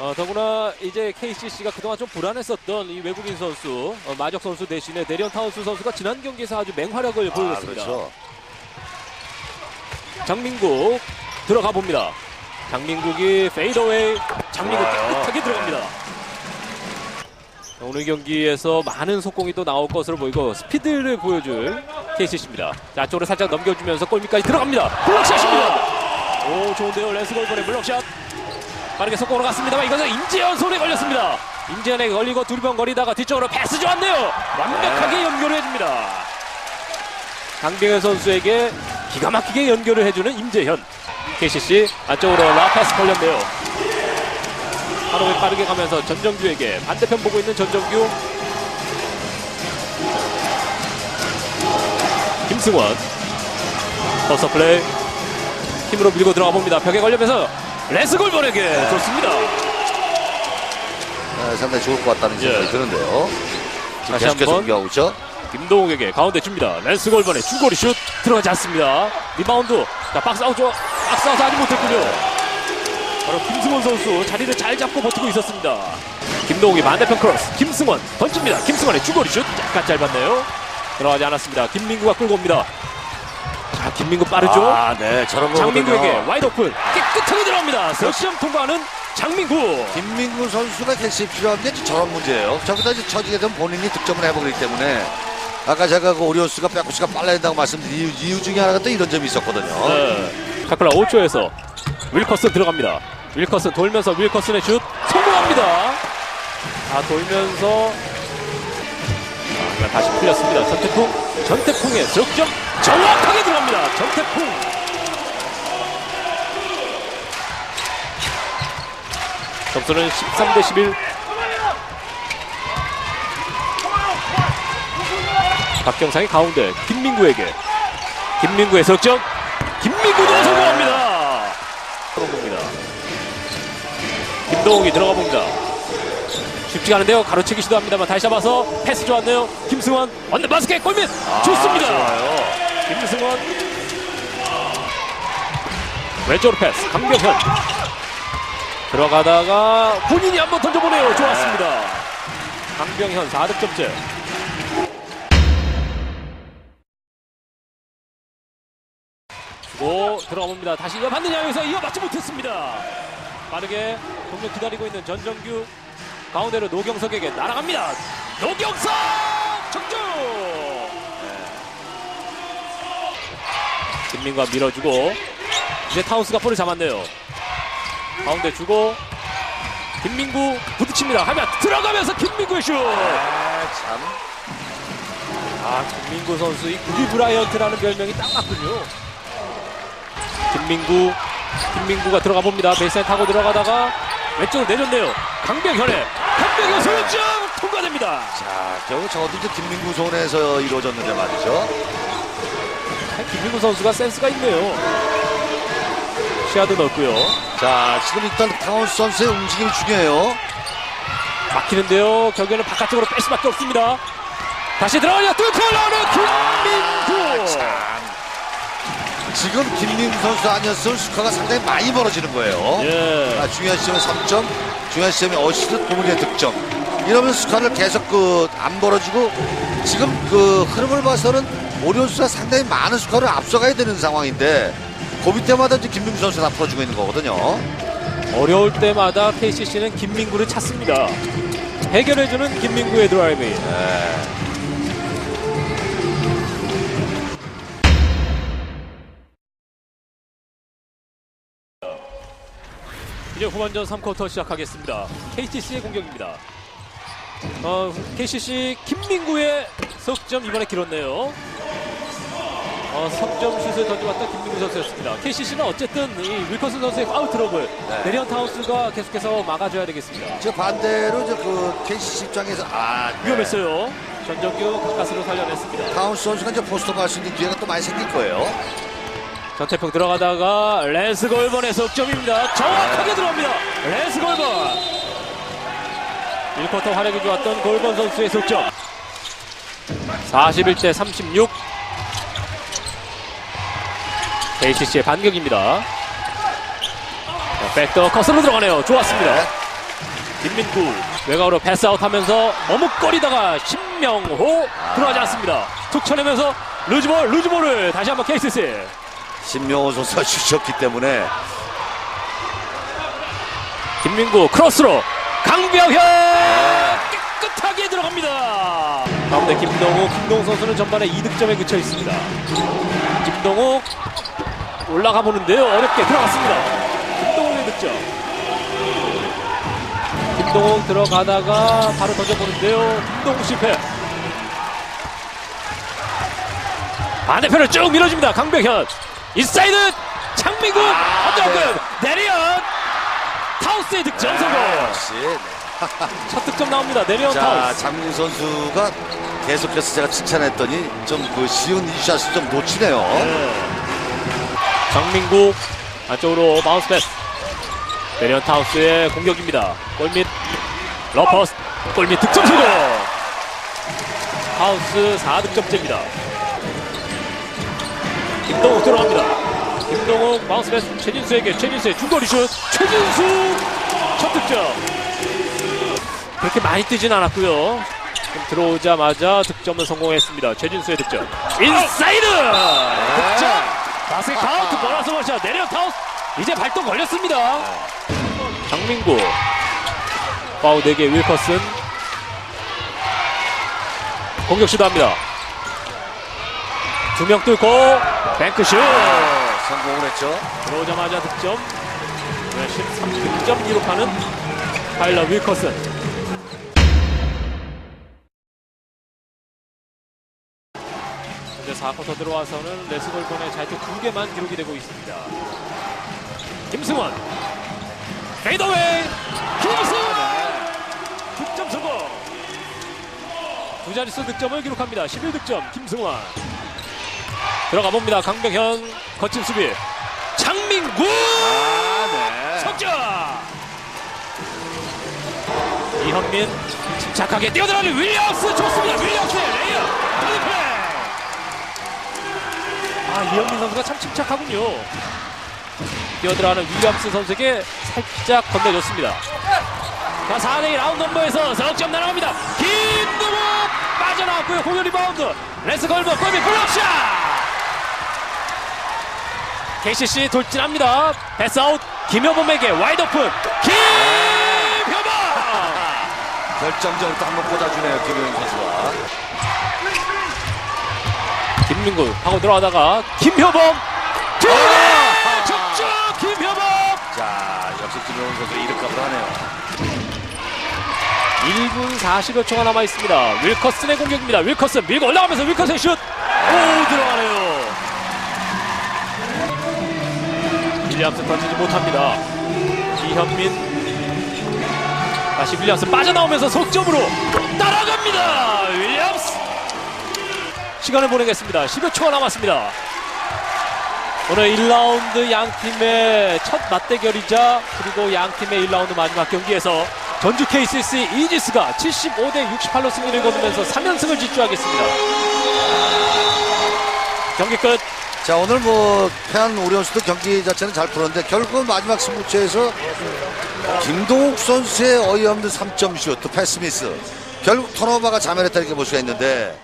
어, 더구나 이제 KCC가 그동안 좀 불안했었던 이 외국인 선수 어, 마적 선수 대신에 데리언 타운스 선수가 지난 경기에서 아주 맹활약을 보여줬습니다. 아, 그렇죠. 장민국 들어가 봅니다. 장민국이 페이더웨이 장민국 좋아요. 깨끗하게 들어갑니다. 오늘 경기에서 많은 속공이 또 나올 것으로 보이고 스피드를 보여줄 KCC입니다. 자, 쪽으로 살짝 넘겨주면서 골밑까지 들어갑니다. 블록샷입니다. 오, 좋은데요. 랜스 골번의 블록샷. 빠르게 속공으로 갔습니다만 이것은 임재현 손에 걸렸습니다. 임재현에게 걸리고 두리번 거리다가 뒤쪽으로 패스 좋았네요. 완벽하게 연결을 해줍니다. 강병현 선수에게 기가 막히게 연결을 해주는 임재현. KCC 안쪽으로 라파스 걸렸네요. 하루에 빠르게 가면서 전정규에게 반대편 보고 있는 전정규. 김승원. 버서 플레이. 힘으로 밀고 들어가 봅니다. 벽에 걸리면서 레스 골번에게 좋습니다. 네, 상당히 좋을 것 같다는 생각이 예. 드는데요. 다시 한번. 공격하고 있죠. 김동욱에게 가운데 줍니다. 랜스 골번의 중거리 슛 들어가지 않습니다. 리바운드. 자, 박스 아웃 죠 박스 아웃 하지 못했군요. 바로 김승원 선수 자리를 잘 잡고 버티고 있었습니다. 김동욱이 반대편 크로스. 김승원 던집니다. 김승원의 중거리 슛 약간 짧았네요. 들어가지 않았습니다. 김민구가 끌고 옵니다. 자, 김민구 빠르죠? 아, 네, 저런 장민구에게. 와이드 오픈 깨끗하게 들어갑니다. 석시험 통과하는 장민구. 김민구 선수가 개시 필요한 게 저런 문제예요. 저기다 이제 처지게 되면 본인이 득점을 해보기 때문에 아까 제가 그 오리오스가 백구스가 빨라야 된다고 말씀드린 이유, 이유 중에 하나가 또 이런 점이 있었거든요. 네. 타클라 5초에서 윌커슨 들어갑니다. 윌커슨 돌면서 윌커슨의 슛 성공합니다. 아 돌면서 아, 다시 풀렸습니다. 전태풍 전태풍의 적점 정확하게 들어갑니다. 전태풍 점수는 13 대 11. 박경상이 가운데 김민구에게 김민구의 석점 김민구도 성공합니다. 성공입니다. 김동욱이 들어가 봅니다. 쉽지가 않은데요. 가로채기 시도합니다만 다시 잡아서 패스 좋았네요. 김승원 원더 바스켓 골밑 좋습니다. 좋아요. 김승원 왼쪽으로 패스 강병현 들어가다가 본인이 한번 던져보네요. 좋았습니다. 강병현 4득점째. 주고 들어가 봅니다. 다시 이어받느냐 여기서 이어받지 못했습니다. 빠르게 동료 기다리고 있는 전정규 가운데로 노경석에게 날아갑니다. 노경석 적중. 김민과 밀어주고 이제 타운스가 볼을 잡았네요. 가운데 주고 김민구 부딪힙니다. 하면 들어가면서 김민구의 슛. 아, 참. 아 김민구 선수 이 구비 브라이언트라는 별명이 딱 맞군요. 김민구 김민구가 들어가 봅니다. 베이스라인 타고 들어가다가 왼쪽으로 내줬네요. 강병현의 강병현 소유점 통과됩니다. 자, 결국 저것도 이제 김민구 손에서 이루어졌는데 말이죠. 김민구 선수가 센스가 있네요. 시야도 넓고요. 자, 지금 일단 타운스 선수의 움직임이 중요해요. 막히는데요. 결국에는 바깥쪽으로 뺄 수밖에 없습니다. 다시 들어가려 뚫고 올라오는 김민구. 지금 김민구 선수 아니었으면 스코어가 상당히 많이 벌어지는 거예요. 예. 아, 중요한 시점에 3점, 중요한 시점에 어시스트, 도문의 득점. 이러면 스코어를 계속 그 안 벌어지고 지금 그 흐름을 봐서는 오리온스가 상당히 많은 스코어를 앞서가야 되는 상황인데 고비 때마다 이제 김민구 선수가 다 풀어주고 있는 거거든요. 어려울 때마다 KCC는 김민구를 찾습니다. 해결해주는 김민구의 드라이브. 이제 후반전 3쿼터 시작하겠습니다. KCC의 공격입니다. 어, KCC 김민구의 석점 이번에 길었네요. 어, 석점 슛을 던져왔던 김민구 선수였습니다. KCC는 어쨌든 이 윌커슨 선수의 파울 트러블 네. 내리언 타운스가 계속해서 막아줘야 되겠습니다. 저 반대로 이제 그 KCC 입장에서 아 네. 위험했어요. 전정규 가까스로 살려냈습니다. 타운스 선수가 이제 포스터 갈수 있는 기회가 또 많이 생길 거예요. 전태풍 들어가다가 랜스 골번의 석점입니다. 정확하게 들어갑니다. 랜스 골번. 1쿼터 활약이 좋았던 골번 선수의 석점. 41대 36. KCC의 반격입니다. 자, 백더 컷으로 들어가네요. 좋았습니다. 김민구 외곽으로 패스아웃 하면서 머뭇거리다가 신명호 들어가지 않습니다. 툭 쳐내면서 루즈볼 루즈볼을 다시 한번 KCC 신명호 선수가 주셨기 때문에 김민구 크로스로 강병현 깨끗하게 들어갑니다. 가운데 김동욱 김동욱 선수는 전반에 2득점에 그쳐 있습니다. 김동욱 올라가 보는데요 어렵게 들어갔습니다. 김동욱의 득점. 김동욱 들어가다가 바로 던져보는데요. 김동욱 실패. 반대편을 쭉 밀어줍니다. 강병현 인사이드 장민국 어쩌고요 내리연 타우스의 득점 성공. 역시 첫 득점 나옵니다. 내리언 자 타우스. 장민 선수가 계속해서 제가 칭찬했더니 좀 그 쉬운 이 샷을 좀 놓치네요. 장민국 안쪽으로 마운스 패스. 내리언 타우스의 공격입니다. 골밑 러퍼스 골밑 득점 성공. 하우스 4득점째입니다. 김동욱 들어갑니다. 김동욱 마운스 패스 최진수에게 최진수의 중거리 슛. 최진수 첫 득점. 그렇게 많이 뜨진 않았고요. 좀 들어오자마자 득점을 성공했습니다. 최진수의 득점. 인사이드 득점. 바스켓 카운트 보너스 원샷 내려 타우스 이제 발동 걸렸습니다. 장민구. 파우 4개 윌커슨. 공격 시도합니다. 두 명 뚫고 뱅크슛. 성공을 했죠. 들어오자마자 득점. 네, 13득점 기록하는 타일러 윌커슨 4쿼터 들어와서는 레스골번의 자유투 2개만 기록이 되고 있습니다. 김승원 페이더웨이. 김승원 득점 성공. 두 자릿수 득점을 기록합니다. 11득점 김승원 들어가 봅니다. 강병현 거친 수비. 장민구! 아, 네. 석점! 이현민 침착하게 뛰어들어가는 윌리엄스! 좋습니다. 윌리엄스의 레이업! 더블플레이 아 이현민 선수가 참 침착하군요. 뛰어들어가는 윌리엄스 선수에게 살짝 건네줬습니다. 자 4대1 라운드 넘버에서 석점 날아갑니다. 김동욱 빠져나왔고요. 공격 리바운드. 레스 걸버 골밑 블록샷! KCC 돌진합니다. 패스 아웃. 김효범에게 와이드 오픈. 김효범! 결정적으로 또 한번 꽂아주네요 김효영 선수가. 김민구 하고 들어가다가 김효범 두개 득점 김효범 자 역시 김효영 선수 이득값을 하네요. 1분 40여 초가 남아 있습니다. 윌커슨의 공격입니다. 윌커슨 밀고 올라가면서 윌커슨 슛! 오 들어가네요. 윌리엄스 던지지 못합니다. 이현민 다시 윌리엄스 빠져나오면서 속점으로 따라갑니다. 윌리엄스 시간을 보내겠습니다. 10여 초가 남았습니다. 오늘 1라운드 양 팀의 첫 맞대결이자 그리고 양 팀의 1라운드 마지막 경기에서 전주 KCC 이지스가 75대 68로 승리를 거두면서 3연승을 질주하겠습니다. 경기 끝. 자 오늘 뭐 패한 오리온스도 경기 자체는 잘 풀었는데 결국은 마지막 승부처에서 김동욱 선수의 어이없는 3점 슛, 또 패스미스 결국 턴오버가 자멸했다 이렇게 볼 수가 있는데